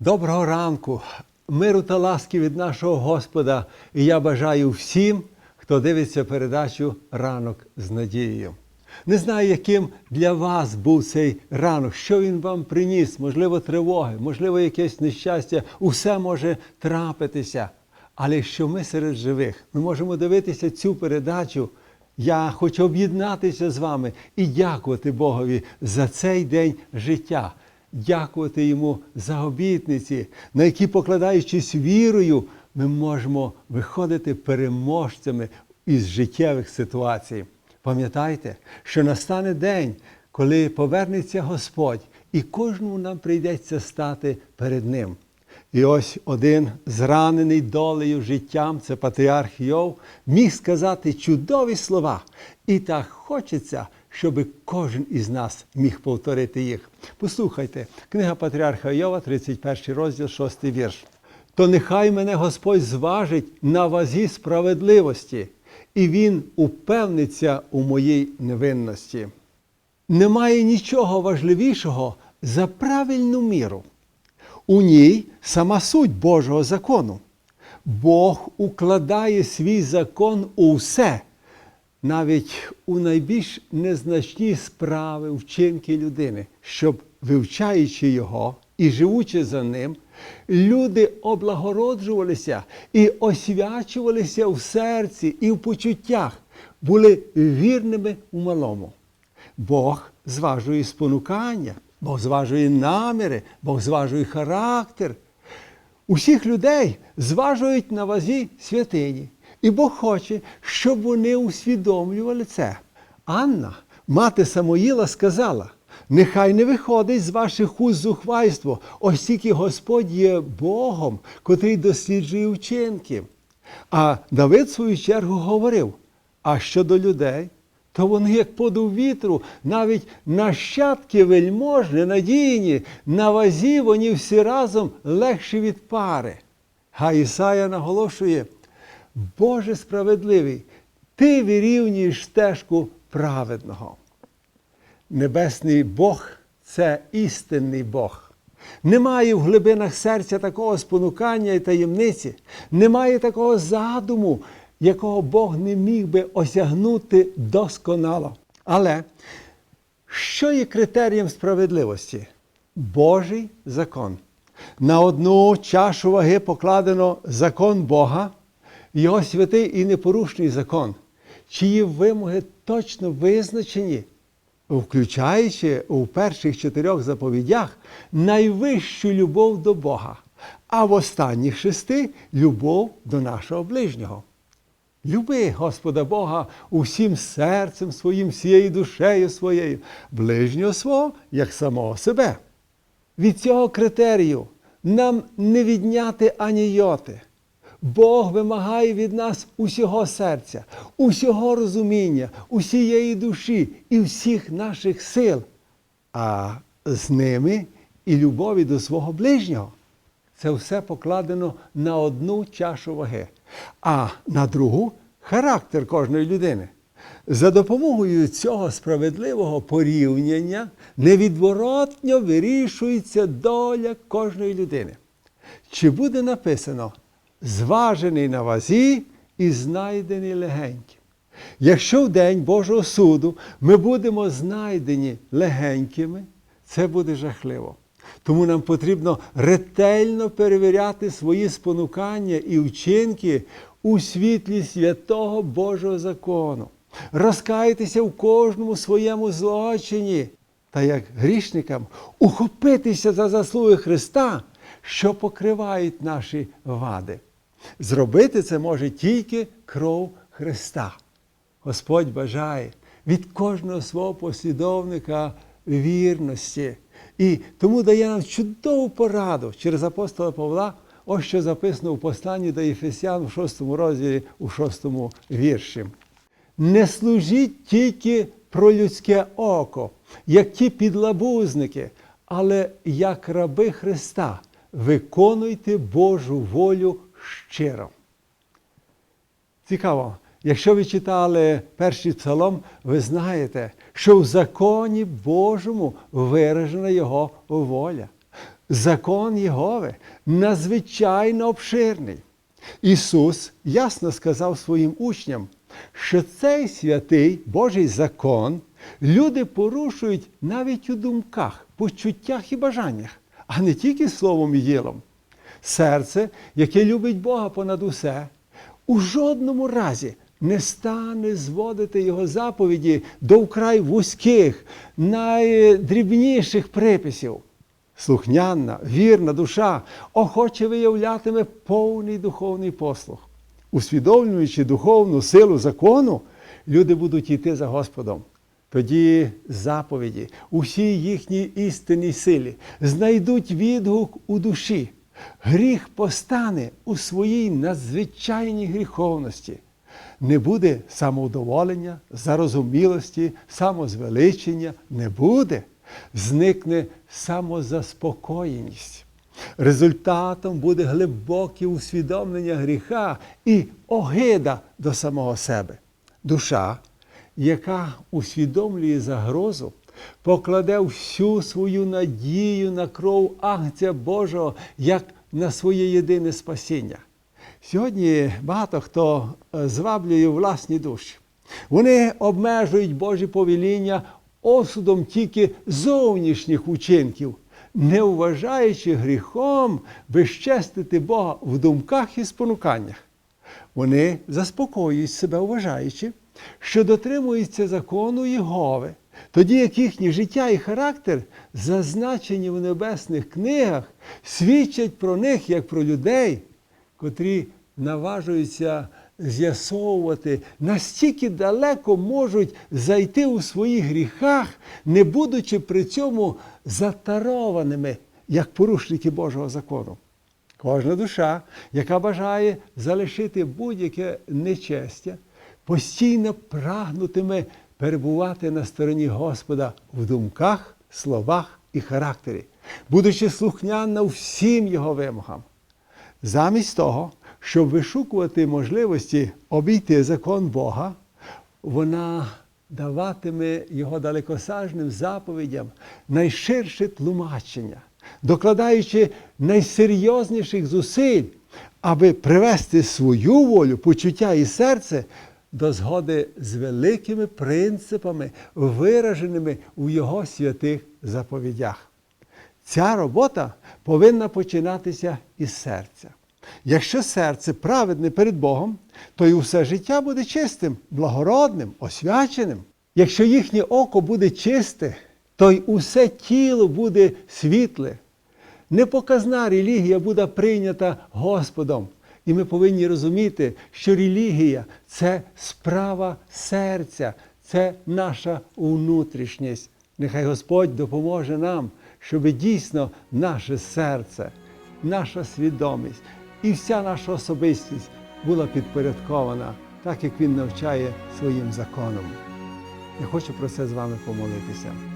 Доброго ранку, миру та ласки від нашого Господа. І я бажаю всім, хто дивиться передачу Ранок з надією. Не знаю, яким для вас був цей ранок, що він вам приніс, можливо, тривоги, можливо, якесь нещастя. Усе може трапитися. Але що ми серед живих, ми можемо дивитися цю передачу. Я хочу об'єднатися з вами і дякувати Богові за цей день життя дякувати йому за обітниці, на які, покладаючись вірою, ми можемо виходити переможцями із життєвих ситуацій. Пам'ятайте, що настане день, коли повернеться Господь, і кожному нам прийдеться стати перед Ним. І ось один зранений долею життям, це патріарх Йов, міг сказати чудові слова. І так хочеться, щоб кожен із нас міг повторити їх. Послухайте, книга Патріарха Йова, 31 розділ, 6 вірш. То нехай мене Господь зважить на вазі справедливості, і Він упевниться у моїй невинності. Немає нічого важливішого за правильну міру. У ній сама суть Божого закону. Бог укладає свій закон у все, навіть у найбільш незначні справи, вчинки людини, щоб, вивчаючи його і живучи за ним, люди облагороджувалися і освячувалися в серці і в почуттях, були вірними у малому. Бог зважує спонукання, Бог зважує наміри, Бог зважує характер. Усіх людей зважують на вазі святині. І Бог хоче, щоб вони усвідомлювали це. Анна, мати Самоїла, сказала: нехай не виходить з ваших уст зухвальство, ось тільки Господь є Богом, котрий досліджує вчинки. А Давид, в свою чергу, говорив: а щодо людей, то вони, як подув вітру, навіть нащадки вельможні, надійні, на вазі вони всі разом легші від пари. А Ісая наголошує, Боже справедливий, Ти вирівнюєш стежку праведного. Небесний Бог це істинний Бог. Немає в глибинах серця такого спонукання і таємниці, немає такого задуму, якого Бог не міг би осягнути досконало. Але що є критерієм справедливості? Божий закон. На одну чашу ваги покладено закон Бога, його святий і непорушний закон, чиї вимоги точно визначені, включаючи у перших чотирьох заповідях найвищу любов до Бога, а в останніх шести любов до нашого ближнього. Люби Господа Бога усім серцем своїм, всією душею своєю, ближнього свого, як самого себе. Від цього критерію нам не відняти ані йоти. Бог вимагає від нас усього серця, усього розуміння, усієї душі і всіх наших сил, а з ними і любові до свого ближнього. Це все покладено на одну чашу ваги, а на другу характер кожної людини. За допомогою цього справедливого порівняння невідворотньо вирішується доля кожної людини. Чи буде написано зважений на вазі і знайдений легеньким? Якщо в день Божого суду ми будемо знайдені легенькими, це буде жахливо. Тому нам потрібно ретельно перевіряти свої спонукання і вчинки у світлі святого Божого закону, розкаятися в кожному своєму злочині та як грішникам ухопитися за заслуги Христа, що покривають наші вади. Зробити це може тільки кров Христа. Господь бажає від кожного свого послідовника вірності. І тому дає нам чудову пораду через апостола Павла, ось що записано у посланні до Єфесян в 6 розділі, у 6 вірші. Не служіть тільки про людське око, як ті підлабузники, але як раби Христа, виконуйте Божу волю щиро. Цікаво, якщо ви читали перший псалом, ви знаєте, що в законі Божому виражена Його воля. закон Єгови надзвичайно обширний. Ісус ясно сказав своїм учням, що цей святий Божий закон люди порушують навіть у думках, почуттях і бажаннях, а не тільки словом і ділом. Серце, яке любить Бога понад усе, у жодному разі не стане зводити його заповіді до вкрай вузьких, найдрібніших приписів. Слухняна, вірна душа охоче виявлятиме повний духовний послух. Усвідомлюючи духовну силу закону, люди будуть йти за Господом. Тоді заповіді, усій їхній істинній силі знайдуть відгук у душі. Гріх постане у своїй надзвичайній гріховності. Не буде самовдоволення, зарозумілості, самозвеличення, не буде. Зникне самозаспокоєність. Результатом буде глибоке усвідомлення гріха і огида до самого себе. Душа, яка усвідомлює загрозу, покладе всю свою надію на кров Агнця Божого як на своє єдине спасіння. Сьогодні багато хто е, зваблює власні душі. Вони обмежують Божі повеління осудом тільки зовнішніх учинків, не вважаючи гріхом безчестити Бога в думках і спонуканнях. Вони заспокоюють себе, вважаючи, що дотримуються закону Єгови, тоді як їхнє життя і характер, зазначені в небесних книгах, свідчать про них як про людей, котрі наважуються з'ясовувати, настільки далеко можуть зайти у своїх гріхах, не будучи при цьому затарованими, як порушники Божого закону. Кожна душа, яка бажає залишити будь-яке нечестя, постійно прагнутиме перебувати на стороні Господа в думках, словах і характері, будучи слухняна всім його вимогам. Замість того, щоб вишукувати можливості обійти закон Бога, вона даватиме його далекосажним заповідям найширше тлумачення, докладаючи найсерйозніших зусиль, аби привести свою волю, почуття і серце до згоди з великими принципами, вираженими у його святих заповідях. Ця робота повинна починатися із серця. Якщо серце праведне перед Богом, то й усе життя буде чистим, благородним, освяченим. Якщо їхнє око буде чисте, то й усе тіло буде світле. Непоказна релігія буде прийнята Господом. І ми повинні розуміти, що релігія це справа серця, це наша внутрішність. Нехай Господь допоможе нам, щоб дійсно наше серце, наша свідомість і вся наша особистість була підпорядкована, так як Він навчає своїм законом. Я хочу про це з вами помолитися.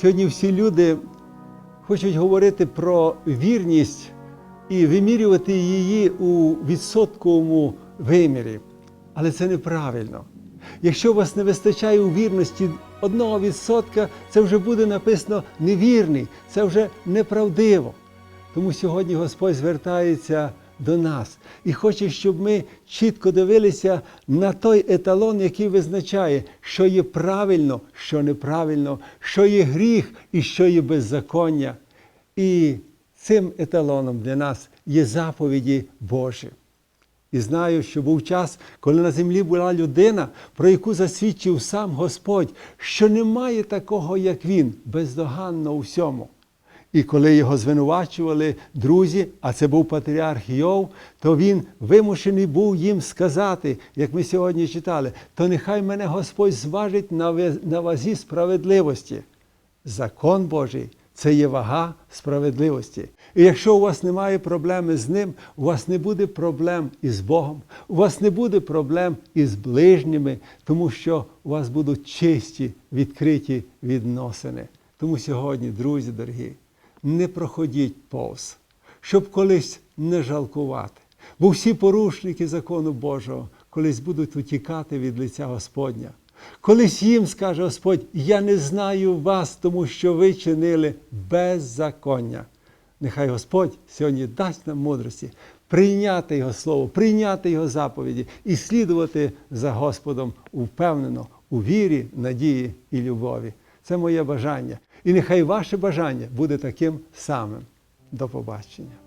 сьогодні всі люди хочуть говорити про вірність і вимірювати її у відсотковому вимірі. Але це неправильно. Якщо у вас не вистачає у вірності одного відсотка, це вже буде написано невірний, це вже неправдиво. Тому сьогодні Господь звертається до нас і хоче, щоб ми чітко дивилися на той еталон, який визначає, що є правильно, що неправильно, що є гріх і що є беззаконня. І цим еталоном для нас є заповіді Божі. І знаю, що був час, коли на землі була людина, про яку засвідчив сам Господь, що немає такого, як він, бездоганно у всьому. І коли його звинувачували друзі, а це був патріарх Йов, то він вимушений був їм сказати, як ми сьогодні читали, то нехай мене Господь зважить на вазі справедливості. закон Божий це є вага справедливості. І якщо у вас немає проблеми з ним, у вас не буде проблем із Богом, у вас не буде проблем із ближніми, тому що у вас будуть чисті, відкриті відносини. Тому сьогодні, друзі дорогі, не проходіть повз, щоб колись не жалкувати. Бо всі порушники закону Божого колись будуть утікати від лиця Господня. Колись їм скаже Господь, я не знаю вас, тому що ви чинили беззаконня. Нехай Господь сьогодні дасть нам мудрості прийняти Його Слово, прийняти Його заповіді і слідувати за Господом упевнено у вірі, надії і любові. Це моє бажання. І нехай ваше бажання буде таким самим. До побачення.